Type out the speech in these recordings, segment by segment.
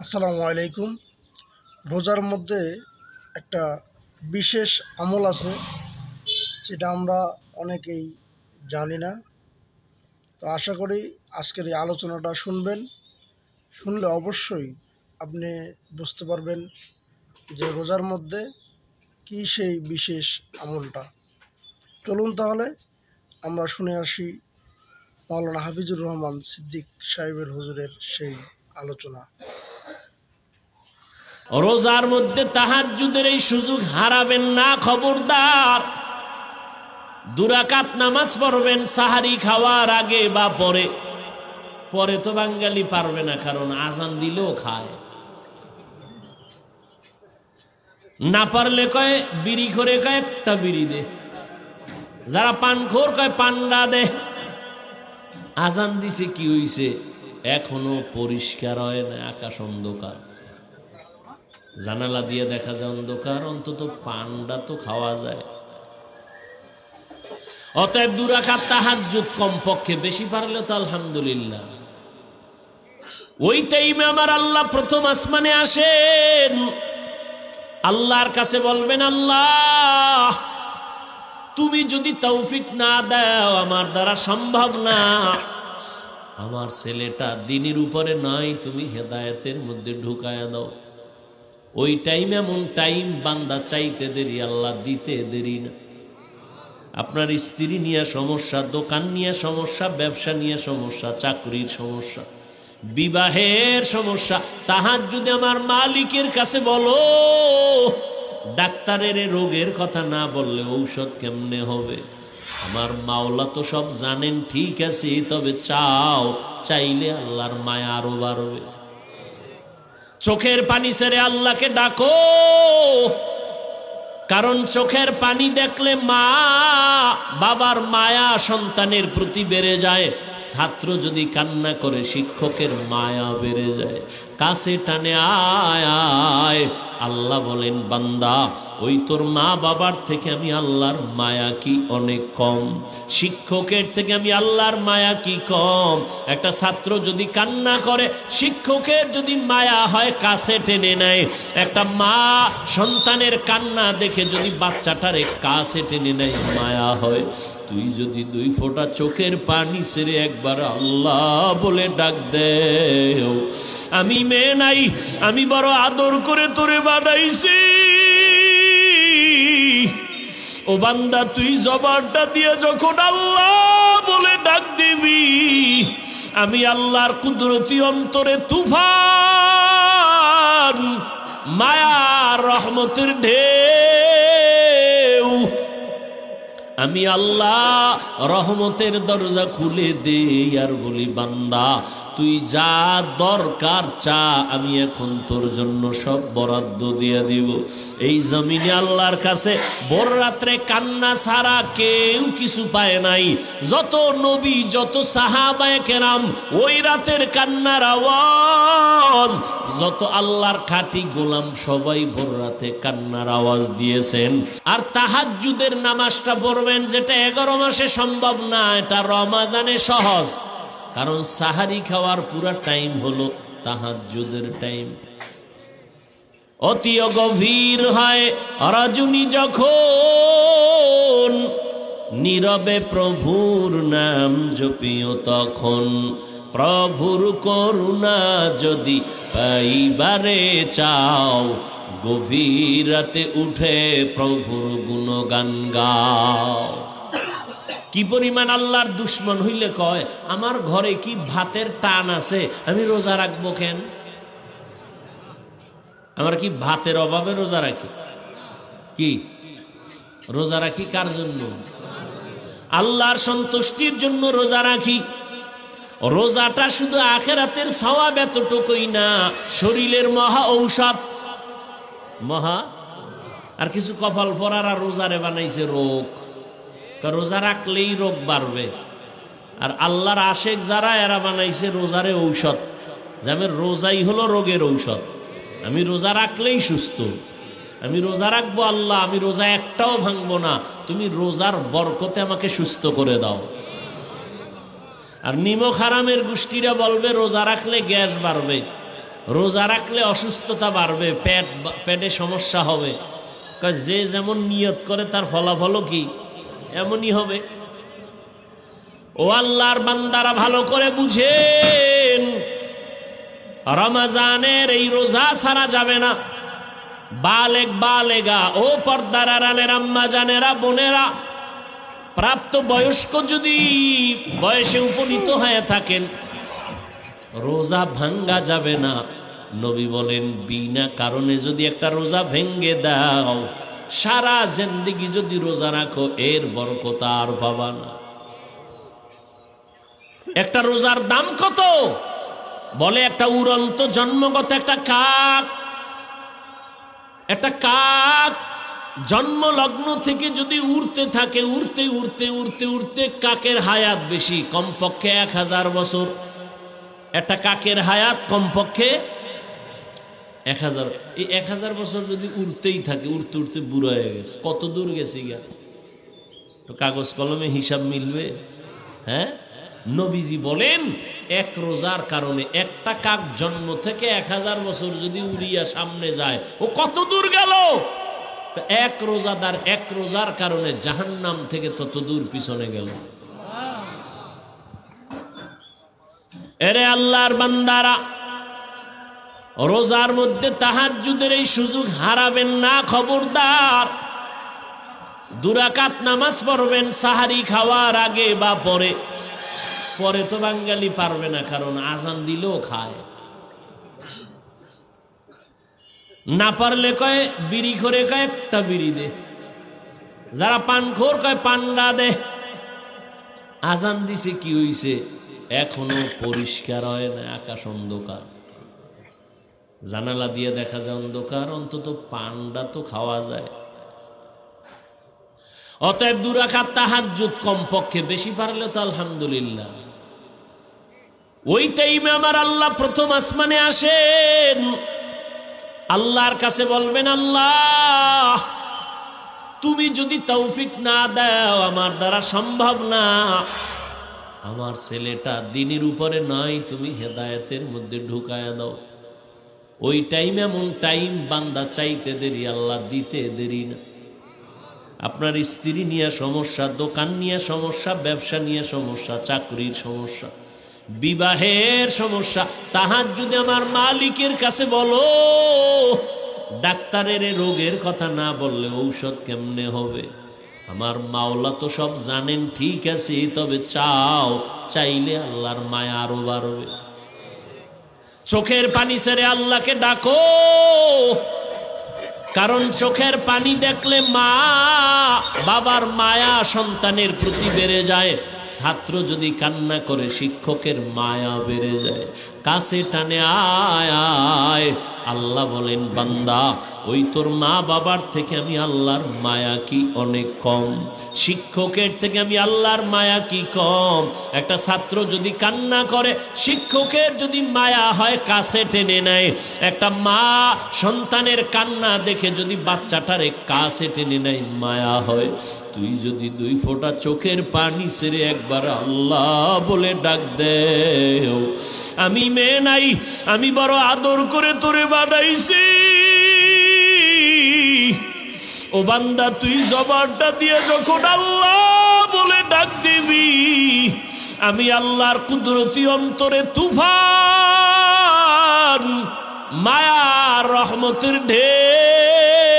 আসসালামু আলাইকুম। রোজার মধ্যে একটা বিশেষ আমল আছে, যেটা আমরা অনেকেই জানি না। তো আশা করি আজকের এই আলোচনাটা শুনবেন। শুনলে অবশ্যই আপনি বুঝতে পারবেন যে রোজার মধ্যে কী সেই বিশেষ আমলটা। চলুন তাহলে আমরা শুনে আসি মৌলানা হাফিজুর রহমান সিদ্দিক সাহেবের হুজুরের সেই আলোচনা। রোজার মধ্যে তাহাজ্জুদের এই সুযোগ হারাবেন না, খবরদার। দুরাকাত নামাজ পড়বেন, সাহারি খাওয়ার আগে বা পরে। পরে তো বাঙালি পারবে না, কারণ আজান দিলেও খায়। না পারলে কয়, বিড়ি করে কয়, একটা বিড়ি দে। যারা পানখোর কয়, পান্ডা দে। আজান দিছে কি হইছে? এখনও পরিষ্কার হয় না, আকাশ অন্ধকার। জানালা দিয়ে দেখা যায় অন্ধকার, অন্তত পান্ডা তো খাওয়া যায়। অতএব দুরাকাত তাহাজ্জুদ কমপক্ষে, বেশি পারলে তো আলহামদুলিল্লাহ। ওই টাইমে আমার আল্লাহ প্রথম আসমানে আসেন। আল্লাহর কাছে বলবেন, আল্লাহ, তুমি যদি তৌফিক না দাও, আমার দ্বারা সম্ভব না। আমার ছেলেটা দিনের উপরে নাই, তুমি হেদায়েতের মধ্যে ঢুকায়া দাও। ওই টাইম এমন টাইম বান্দা চাইতে দেরি, আল্লাহ দিতে দেরি না। আপনার স্ত্রী নিয়ে সমস্যা, দোকান নিয়ে সমস্যা, ব্যবসা নিয়ে সমস্যা, চাকরির সমস্যা, বিবাহের সমস্যা, তাহার যদি আমার মালিকের কাছে বলো, ডাক্তারের রোগের কথা না বললে ঔষধ কেমনে হবে? আমার মাওলা তো সব জানেন, ঠিক আছে, তবে চাও, চাইলে আল্লাহর মায়া আরও বাড়বে। চোখের পানি সেরে আল্লাহকে ডাকো। কারণ চোখের পানি দেখলে মা বাবার মায়া সন্তানের প্রতি বেড়ে যায়। ছাত্র যদি কান্না করে, শিক্ষকের মায়া বেড়ে যায়। কাছে টানে আয় আয়। আল্লাহ বলেন, বান্দা, ওই তোর মা বাবার থেকে আমি আল্লাহর মায়া কি অনেক কম? শিক্ষকের থেকে আমি আল্লাহর মায়া কি কম? একটা ছাত্র যদি কান্না করে, শিক্ষকের যদি মায়া হয়, কাছে টেনে নেয়। একটা মা সন্তানের কান্না দেখে যদি বাচ্চাটারে কাছে টেনে নেয়, মায়া হয়। তুই যদি দুই ফোঁটা চোখের পানি ছেড়ে একবার আল্লাহ বলে ডাক দে আমি মেয়ে নাই, আমি বড় আদর করে তোরে বানাইছি ও বান্দা, তুই জবানটা দিয়ে যখন আল্লাহ বলে ডাক দিবি, আমি আল্লাহর কুদরতি অন্তরে তুফান, মায়ার রহমতের ঢেউ আমি আল্লাহ রহমতের দরজা খুলে দে আর বলি, বান্দা, তুই যা দরকার চা, আমি এখন তোর জন্য সব বরাদ্দ দিয়ে দিব। এই জমিনে আল্লাহর কাছে বড় রাত্রে কান্না ছাড়া কেউ কিছু পায় নাই। যত নবী, যত সাহাবায় কেরাম, ওই রাতের কান্নার আওয়াজ, যত আল্লাহর খাঁটি গোলাম সবাই ভোর রাতে কান্নার আওয়াজ দিয়েছেন। আর তাহাজ্জুদের নামাজটা পড়বেন যেটা এগারো মাসে সম্ভব না, এটা রমাজানে সহজ। কারণ সাহারি খাওয়ার পুরা টাইম হলো তাহাজ্জুদের টাইম। অতি গভীর হয় রজনী যখন, নীরবে প্রভুর নাম জপিও তখন। প্রভুর করুণা যদি পাইবারে চাও গভীর রাতে উঠে প্রভুর গুণগান গাও। কি পরিমাণ আল্লাহর দুশ্মন হইলে কয়, আমার ঘরে কি ভাতের টান আছে? আমি রোজা রাখব কেন? আমার কি ভাতের অভাবে রোজা রাখি? কি? রোজা রাখি কার জন্য? আল্লাহর সন্তুষ্টির জন্য রোজা রাখি। রোজাটা শুধু আখেরাতের সওয়াব এতটুকুই না, শরীরের মহা ঔষধ। মহা? আর কিছু কপাল পরার আর রোজারে বানাইছে রোগ। রোজা রাখলেই রোগ বাড়বে। আর আল্লাহর আশেক যারা, এরা বানাইছে রোজারে ঔষধ। যেমন রোজাই হলো রোগের ঔষধ। আমি রোজা রাখলেই সুস্থ। আমি রোজা রাখব আল্লাহ, আমি রোজা একটাও ভাঙবো না। তুমি রোজার বরকতে আমাকে সুস্থ করে দাও। আর নিমক হারামের গোষ্ঠীরা বলবে, রোজা রাখলে গ্যাস বাড়বে। রোজা রাখলে অসুস্থতা বাড়বে, পেট পেটে সমস্যা হবে। যে যেমন নিয়ত করে, তার ফলাফলও কি? এমনই হবে। ও আল্লাহর বান্দারা ভালো করে বুঝেন, রমাজানের এই রোজা ছাড়া যাবে না। বালেক বালেগা, ও পর্দার আড়ালের আম্মা জানেরা, বোনেরা, প্রাপ্ত বয়স্ক যদি বয়সে উপনীত হয়ে থাকেন রোজা ভাঙ্গা যাবে না। নবী বলেন, বিনা কারণে যদি একটা রোজা ভেঙ্গে দাও, সারা জিন্দিগি যদি রোজা রাখো, এর বরকত আর পাবা না। একটা রোজার দাম কত? বলে একটা উড়ন্ত জন্মগত একটা কাক। একটা কাক জন্ম লগ্ন থেকে যদি উড়তে থাকে, উড়তে উড়তে উড়তে উড়তে কাকের হায়াত বেশি, কমপক্ষে এক হাজার বছর। একটা কাকের হায়াত কমপক্ষে এক হাজার। এই এক হাজার বছর যদি উড়তেই থাকে, উড়তে উড়তে বুড়ো হয়ে গেছে। কত দূর গেছে গিয়া? কাগজ কলমে হিসাব মিলবে হ্যাঁ? নবীজি বলেন, এক রোজার কারণে একটা কাক জন্ম থেকে এক হাজার বছর যদি উড়িয়া সামনে যায়, ও কত দূর গেল? এক রোজাদার এক রোজার কারণে জাহান্নাম থেকে তত দূর পিছনে গেল। এরে আল্লাহর বান্দারা, রোজার মধ্যে তাহাজ্জুদের এই সুযোগ হারাবেন না, খবরদার। দুরাকাত নামাজ পড়বেন, সাহারি খাওয়ার আগে বা পরে। পরে তো বাঙালি পারবে না, কারণ আজান দিলেও খায়। না পারলে কয়, বিড়ি করে কয়, একটা বিড়ি দে। যারা পানখোর কয়, পান্ডা দে। আজান দিছে কি হইছে? এখনও পরিষ্কার হয় না, আকাশ অন্ধকার। জানালা দিয়ে দেখা যায় অন্ধকার, অন্তত পান্ডা তো খাওয়া যায়। অতএব দুরাকাত তাহাজ্জুদ কমপক্ষে বেশি পারলে তো আলহামদুলিল্লাহ। ওই টাইমে আমার আল্লাহ প্রথম আসমানে আসেন। আল্লাহর কাছে বলবেন, আল্লাহ, তুমি যদি তৌফিক না দাও, আমার দ্বারা সম্ভব না। আমার ছেলেটা দিনের উপরে নয় তুমি হেদায়তের মধ্যে ঢুকায়া দাও। ওই টাইম এমন টাইম বান্দা চাইতে দেরি, আল্লাহ দিতে দেরি না। আপনার স্ত্রী নিয়ে সমস্যা, দোকান নিয়ে সমস্যা, ব্যবসা নিয়ে সমস্যা, চাকরির সমস্যা, বিবাহের সমস্যা, তাহার যদি আমার মালিকের কাছে বলো, ডাক্তারের রোগের কথা না বললে ঔষধ কেমনে হবে? আমার মাওলা তো সব জানেন, ঠিক আছে, তবে চাও, চাইলে আল্লাহর মায়া আরও বাড়বে। চোখের পানি সেরে আল্লাহকে ডাকো, কারণ চোখের পানি দেখলে মা, বাবার মায়া সন্তানের প্রতি বেড়ে যায়। ছাত্র যদি কান্না করে, শিক্ষকের মায়া বেড়ে যায়। কাছে টানে আয় আয় আল্লাহ বলেন, বান্দা, ওই তোর মা বাবার থেকে আমি আল্লাহর মায়া কি অনেক কম? শিক্ষকের থেকে আমি আল্লাহর মায়া কি কম? একটা ছাত্র যদি কান্না করে, শিক্ষকের যদি মায়া হয়, কাছে টেনে নেয়। একটা মা সন্তানের কান্না দেখে যদি বাচ্চাটারে কাছে টেনে নেয়, মায়া হয়। তুই যদি দুই ফোঁটা চোখের পানি সেরে একবার আল্লাহ বলে ডাক দে আমি মেয়ে নাই, আমি বড় আদর করে তোরে বানাইছি। ও বান্দা, তুই জবানটা দিয়ে যখন আল্লাহ বলে ডাক দিবি, আমি আল্লাহর কুদরতি অন্তরে তুফান মায়া রহমতের ঢেউ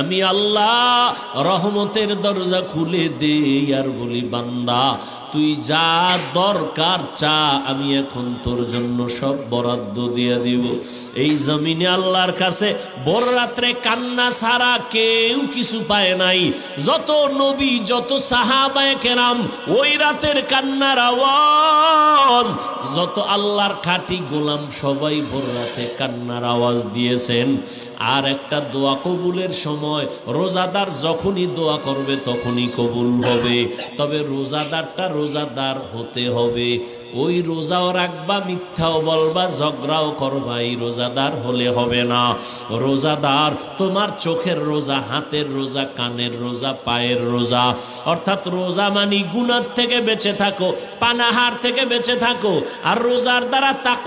আমি আল্লাহ রহমতের দরজা খুলে দে আর বলি, বান্দা, তুই যা দরকার চা, আমি এখন তোর জন্য সব বরাদ্দ দিয়ে দিব। এই জমিনে আল্লাহর কাছে বড় রাত্রে কান্না ছাড়া কেউ কিছু পায় নাই। যত নবী, যত সাহাবায় কেরাম, ওই রাতের কান্নার আওয়াজ, যত আল্লাহর খাঁটি গোলাম, সবাই ভোর রাতে কান্নার আওয়াজ দিয়েছেন। আর একটা দোয়া কবুলের সময় রোজাদার যখনই দোয়া করবে তখনই কবুল হবে। তবে রোজাদারটা রোজাদার হতে হবে। ওই রোজাও রাখবা, মিথ্যাও বলবা, ঝগড়াও করবা, এই রোজাদার হলে হবে না। রোজাদার তোমার চোখের রোজা, হাতের রোজা, কানের রোজা, পায়ের রোজা। অর্থাৎ রোজা মানি গুণার থেকে বেঁচে থাকো, পানাহার থেকে বেঁচে থাকো। আর রোজার দ্বারা তাক